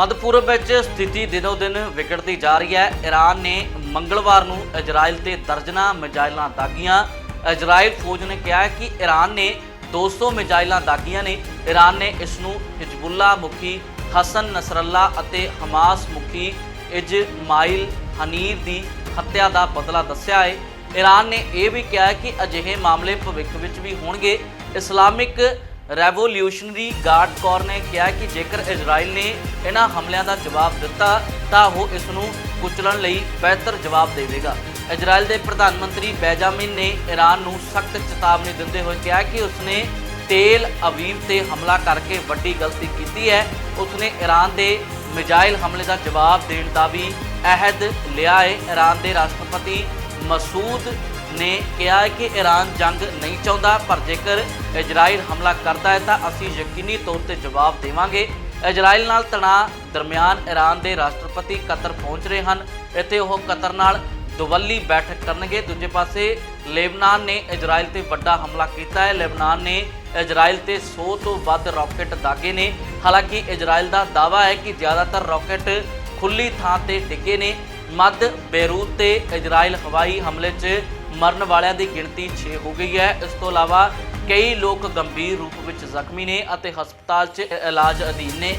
ਮੱਧ-ਪੂਰਬ ਵਿੱਚ ਸਥਿਤੀ ਦਿਨੋ ਦਿਨ ਵਿਗੜਦੀ ਜਾ ਰਹੀ ਹੈ। ਈਰਾਨ ਨੇ ਮੰਗਲਵਾਰ ਨੂੰ ਇਜ਼ਰਾਈਲ ਤੇ ਦਰਜਨਾ ਮਿਜ਼ਾਈਲਾਂ ਦਾਗੀਆਂ। ਇਜ਼ਰਾਈਲ ਫੌਜ ਨੇ ਕਿਹਾ ਹੈ ਕਿ ਈਰਾਨ ਨੇ 200 ਮਿਜ਼ਾਈਲਾਂ ਦਾਗੀਆਂ ਨੇ। ਈਰਾਨ ਨੇ ਇਸ ਨੂੰ ਹਿਜਬੁੱਲਾ ਮੁਖੀ ਹਸਨ ਨਸਰੱਲਾ ਅਤੇ ਹਮਾਸ ਮੁਖੀ ਇਜਮਾਈਲ ਹਨੀਰ ਦੀ ਹੱਤਿਆ ਦਾ ਬਦਲਾ ਦੱਸਿਆ ਹੈ। ਈਰਾਨ ਨੇ ਇਹ ਵੀ ਕਿਹਾ ਹੈ ਕਿ ਅਜਿਹੇ ਮਾਮਲੇ ਭਵਿੱਖ ਵਿੱਚ ਵੀ ਹੋਣਗੇ। ਇਸਲਾਮਿਕ ਰੈਵੋਲੂਸ਼ਨਰੀ ਗਾਰਡ ਕੋਰ ਨੇ ਕਿਹਾ ਕਿ ਜੇਕਰ ਇਜ਼ਰਾਈਲ ਨੇ ਇਹਨਾਂ ਹਮਲਿਆਂ ਦਾ ਜਵਾਬ ਦਿੱਤਾ, ਤਾਂ ਉਹ ਇਸ ਨੂੰ ਕੁਚਲਣ ਲਈ ਬਿਹਤਰ ਜਵਾਬ ਦੇਵੇਗਾ। ਇਜ਼ਰਾਈਲ ਦੇ ਪ੍ਰਧਾਨ ਮੰਤਰੀ ਬੈਜਾਮਿਨ ਨੇ ਈਰਾਨ ਨੂੰ ਸਖਤ ਚੇਤਾਵਨੀ ਦਿੰਦੇ ਹੋਏ ਕਿਹਾ ਕਿ ਉਸਨੇ ਤੇਲ ਅਵੀਵ ਤੇ ਹਮਲਾ ਕਰਕੇ ਵੱਡੀ ਗਲਤੀ ਕੀਤੀ ਹੈ। ਉਸਨੇ ਈਰਾਨ ਦੇ ਮਿਜ਼ਾਈਲ ਹਮਲੇ ਦਾ ਜਵਾਬ ਦੇਣ ਦਾ ਵੀ ਅਹਿਦ ਲਿਆ ਹੈ। ਈਰਾਨ ਦੇ ਰਾਸ਼ਟਰਪਤੀ ਮਸੂਦ ਨੇ ਕਿਹਾ ਹੈ ਕਿ ਈਰਾਨ ਜੰਗ ਨਹੀਂ ਚਾਹੁੰਦਾ, ਪਰ ਜੇਕਰ ਇਜ਼ਰਾਈਲ ਹਮਲਾ ਕਰਦਾ ਹੈ ਤਾਂ ਅਸੀਂ ਯਕੀਨੀ ਤੌਰ ਤੇ ਜਵਾਬ ਦੇਵਾਂਗੇ। ਇਜ਼ਰਾਈਲ ਨਾਲ ਤਣਾਅ ਦਰਮਿਆਨ ਈਰਾਨ ਦੇ ਰਾਸ਼ਟਰਪਤੀ ਕਤਰ ਪਹੁੰਚ ਰਹੇ ਹਨ। ਇੱਥੇ ਉਹ ਕਤਰ ਨਾਲ ਦੁਵੱਲੀ ਬੈਠਕ ਕਰਨਗੇ। ਦੂਜੇ ਪਾਸੇ, ਲੇਬਨਾਨ ਨੇ ਇਜ਼ਰਾਈਲ ਤੇ ਵੱਡਾ ਹਮਲਾ ਕੀਤਾ ਹੈ। ਲੈਬਨਾਨ ਨੇ ਇਜ਼ਰਾਈਲ ਤੇ 100 ਤੋਂ ਵੱਧ ਰਾਕੇਟ ਦਾਗੇ ਨੇ। ਹਾਲਾਂਕਿ ਇਜ਼ਰਾਈਲ ਦਾ ਦਾਅਵਾ ਹੈ ਕਿ ਜ਼ਿਆਦਾਤਰ ਰਾਕੇਟ ਖੁੱਲੀ ਥਾਂ ਤੇ ਡਿੱਗੇ ਨੇ। ਮੱਧ ਬੇਰੂਤ ਤੇ ਇਜ਼ਰਾਈਲ ਹਵਾਈ ਹਮਲੇ 'ਚ ਮਰਨ ਵਾਲਿਆਂ ਦੀ ਗਿਣਤੀ 6 ਹੋ ਗਈ ਹੈ। ਇਸ ਤੋਂ ਇਲਾਵਾ ਕਈ ਲੋਕ ਗੰਭੀਰ ਰੂਪ ਵਿੱਚ ਜ਼ਖਮੀ ਨੇ ਅਤੇ ਹਸਪਤਾਲ 'ਚ ਇਲਾਜ ਅਧੀਨ ਨੇ।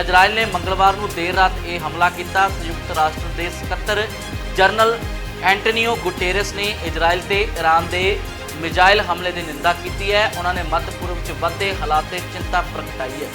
ਇਜ਼ਰਾਈਲ ਨੇ ਮੰਗਲਵਾਰ ਨੂੰ ਦੇਰ ਰਾਤ ਇਹ ਹਮਲਾ ਕੀਤਾ। ਸੰਯੁਕਤ ਰਾਸ਼ਟਰ ਦੇ ਸਕੱਤਰ ਜਨਰਲ ਐਂਟੋਨੀਓ ਗੁਟੇਰਸ ਨੇ ਇਜ਼ਰਾਈਲ ਤੇ ਈਰਾਨ ਦੇ ਮਿਜ਼ਾਈਲ ਹਮਲੇ ਦੀ ਨਿੰਦਾ ਕੀਤੀ ਹੈ। ਉਹਨਾਂ ਨੇ ਮੱਧ ਪੂਰਬ 'ਚ ਵੱਧਦੇ ਹਾਲਾਤ ਤੇ ਚਿੰਤਾ ਪ੍ਰਗਟਾਈ ਹੈ।